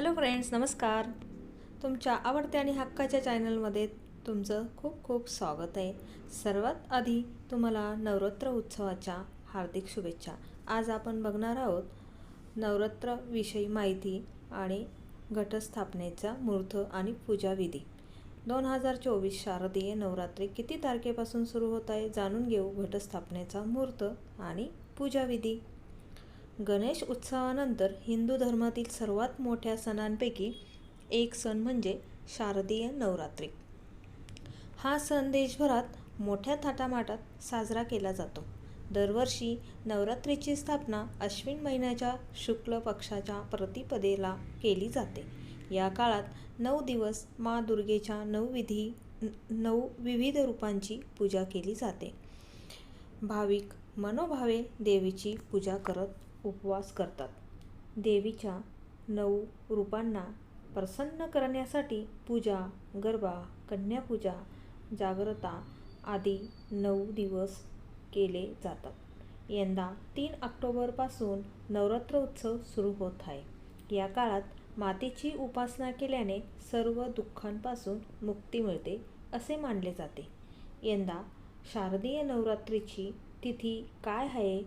Hello friends नमस्कार. तुमच्या आवडत्या आणि हक्काच्या चॅनलमध्ये तुमचं खूप खूप स्वागत आहे. सर्वात आधी तुम्हाला नवरात्र उत्सवाच्या हार्दिक शुभेच्छा. आज आपण बघणार आहोत नवरात्रविषयी माहिती आणि घटस्थापनेचा मूर्त आणि पूजाविधी दोन हजार चोवीस शारदीय नवरात्री किती तारखेपासून सुरू होत आहे जाणून घेऊ. घटस्थापनेचा मुहूर्त आणि पूजाविधी गणेश उत्सवानंतर हिंदू धर्मातील सर्वात मोठ्या सणांपैकी एक सण म्हणजे शारदीय नवरात्री. हा सण देशभरात मोठ्या थाटामाटात साजरा केला जातो. दरवर्षी नवरात्रीची स्थापना अश्विन महिन्याच्या शुक्ल पक्षाच्या प्रतिपदेला केली जाते. या काळात नऊ दिवस मा दुर्गेच्या नऊ विधी नऊ विविध रूपांची पूजा केली जाते. भाविक मनोभावे देवीची पूजा करत उपवास करतात. देवीच्या नऊ रूपांना प्रसन्न करण्यासाठी पूजा गरबा कन्यापूजा जागरता आदी नऊ दिवस केले जातात. यंदा तीन ऑक्टोबरपासून नवरात्र उत्सव सुरू होत आहे. या काळात मातेची उपासना केल्याने सर्व दुःखांपासून मुक्ती मिळते असे मानले जाते. यंदा शारदीय नवरात्रीची तिथी काय आहे?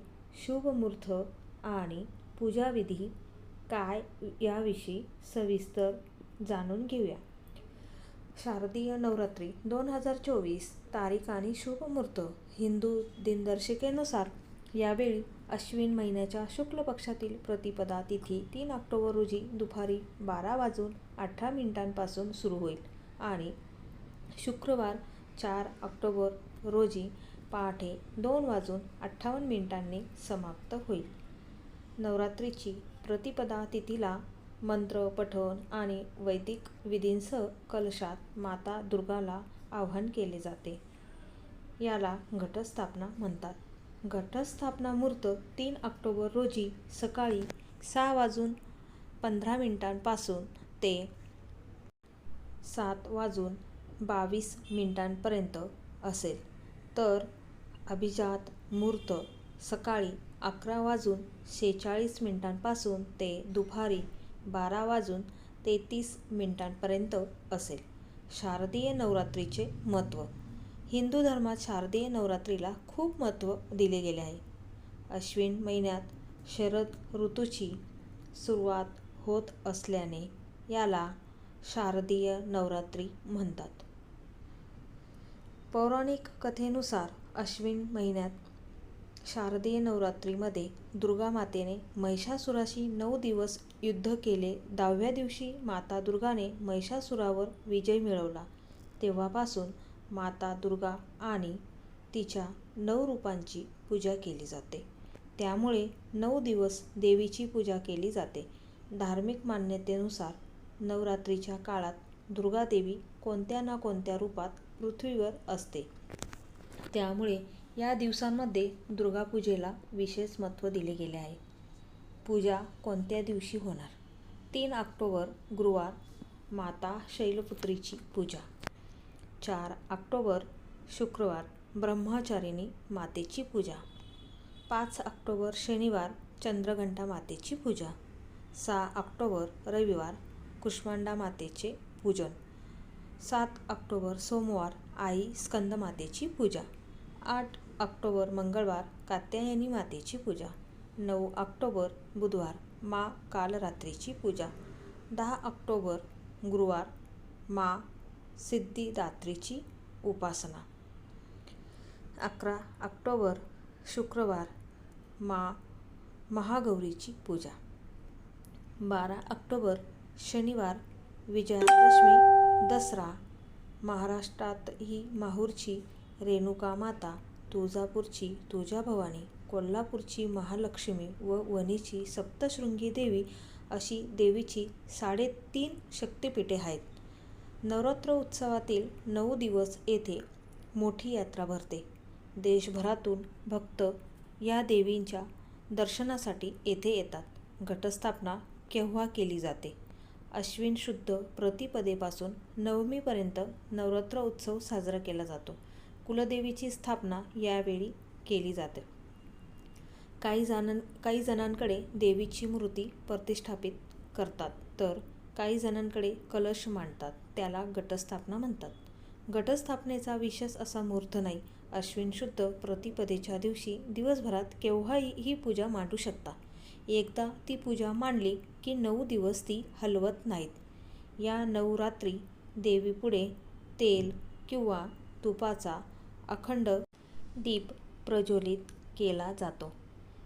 शुभमुहूर्त आणि पूजाविधी काय याविषयी सविस्तर जाणून घेऊया. शारदीय नवरात्री दोन हजार चोवीस तारीख आणि शुभमुहूर्त हिंदू दिनदर्शिकेनुसार यावेळी अश्विन महिन्याच्या शुक्ल पक्षातील प्रतिपदा तिथी तीन ऑक्टोबर रोजी दुपारी बारा वाजून अठरा मिनिटांपासून सुरू होईल आणि शुक्रवार चार ऑक्टोबर रोजी पहाटे दोन वाजून अठ्ठावन्न मिनिटांनी समाप्त होईल. नवरात्रीची प्रतिपदा तिथीला मंत्र पठण आणि वैदिक विधींसह कलशात माता दुर्गाला आवाहन केले जाते. याला घटस्थापना म्हणतात. घटस्थापना मूर्त तीन ऑक्टोबर रोजी सकाळी सहा वाजून पंधरा मिनिटांपासून ते सात वाजून बावीस मिनिटांपर्यंत असेल. तर अभिजात मूर्त सकाळी अकरा वाजून शेहेचाळीस मिनिटांपासून ते दुपारी बारा वाजून तेहतीस मिनिटांपर्यंत असेल. शारदीय नवरात्रीचे महत्त्व. हिंदू धर्मात शारदीय नवरात्रीला खूप महत्त्व दिले गेले आहे. अश्विन महिन्यात शरद ऋतूची सुरुवात होत असल्याने याला शारदीय नवरात्री म्हणतात. पौराणिक कथेनुसार अश्विन महिन्यात शारदीय नवरात्रीमध्ये दुर्गा मातेने महिषासुराशी नऊ दिवस युद्ध केले. दहाव्या दिवशी माता दुर्गाने महिषासुरावर विजय मिळवला. तेव्हापासून माता दुर्गा आणि तिच्या नऊ रूपांची पूजा केली जाते. त्यामुळे नऊ दिवस देवीची पूजा केली जाते. धार्मिक मान्यतेनुसार नवरात्रीच्या काळात दुर्गादेवी कोणत्या ना कोणत्या रूपात पृथ्वीवर असते. त्यामुळे या दिवसांमध्ये दुर्गापूजेला विशेष महत्त्व दिले गेले आहे. पूजा कोणत्या दिवशी होणार? तीन ऑक्टोबर गुरुवार माता शैलपुत्रीची पूजा. चार ऑक्टोबर शुक्रवार ब्रह्मचारिणी मातेची पूजा. पाच ऑक्टोबर शनिवार चंद्रघंटा मातेची पूजा. सहा ऑक्टोबर रविवार कुष्मांडा मातेचे पूजन. सात ऑक्टोबर सोमवार आई स्कंदमातेची पूजा. आठ ऑक्टोबर मंगळवार कात्यायनी मातेची पूजा. नऊ ऑक्टोबर बुधवार मा कालरात्रीची पूजा. दहा ऑक्टोबर गुरुवार मा सिद्धिदात्रीची उपासना. अकरा ऑक्टोबर शुक्रवार मा महागौरीची पूजा. बारा ऑक्टोबर शनिवार विजयादशमी दसरा. महाराष्ट्रातही माहूरची रेणुका माता तुळजापूरची तुळजाभवानी कोल्हापूरची महालक्ष्मी व वणीची सप्तशृंगी देवी अशी देवीची साडेतीन शक्तिपीठे आहेत. नवरात्र उत्सवातील नऊ दिवस येथे मोठी यात्रा भरते. देशभरातून भक्त या देवींच्या दर्शनासाठी येथे येतात. घटस्थापना केव्हा केली जाते? अश्विन शुद्ध प्रतिपदेपासून नवमीपर्यंत नवरात्र उत्सव साजरा केला जातो. कुलदेवीची स्थापना यावेळी केली जाते. काही जणां काही जणांकडे देवीची मूर्ती प्रतिष्ठापित करतात तर काही जणांकडे कलश मांडतात त्याला गटस्थापना म्हणतात. गटस्थापनेचा विशेष असा मुहूर्त नाही. अश्विन शुद्ध प्रतिपदेच्या दिवशी दिवसभरात केव्हाही ही पूजा मांडू शकता. एकदा ती पूजा मांडली की नऊ दिवस ती हलवत नाहीत. या नऊ रात्री देवीपुढे तेल किंवा तुपाचा अखंड दीप प्रज्वलित केला जातो.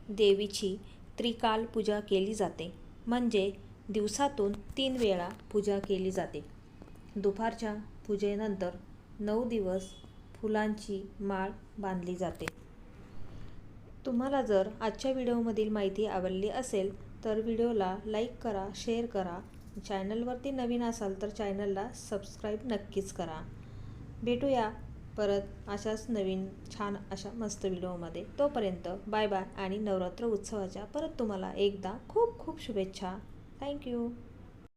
देवीची त्रिकाल पूजा केली जाते. म्हणजे दिवसातून तीन वेळा पूजा केली जाते. दुपारच्या पूजेनंतर नऊ दिवस फुलांची माळ बांधली जाते. तुम्हाला जर आजच्या व्हिडिओमधील माहिती आवडली असेल तर व्हिडिओला लाईक करा शेअर करा. चॅनलवरती नवीन असाल तर चॅनलला सबस्क्राईब नक्कीच करा. भेटूया परत अशाच नवीन छान अशा मस्त व्हिडिओमध्ये. तोपर्यंत बाय बाय आणि नवरात्र उत्सवाच्या परत तुम्हाला एकदा खूप खूप शुभेच्छा. थँक्यू.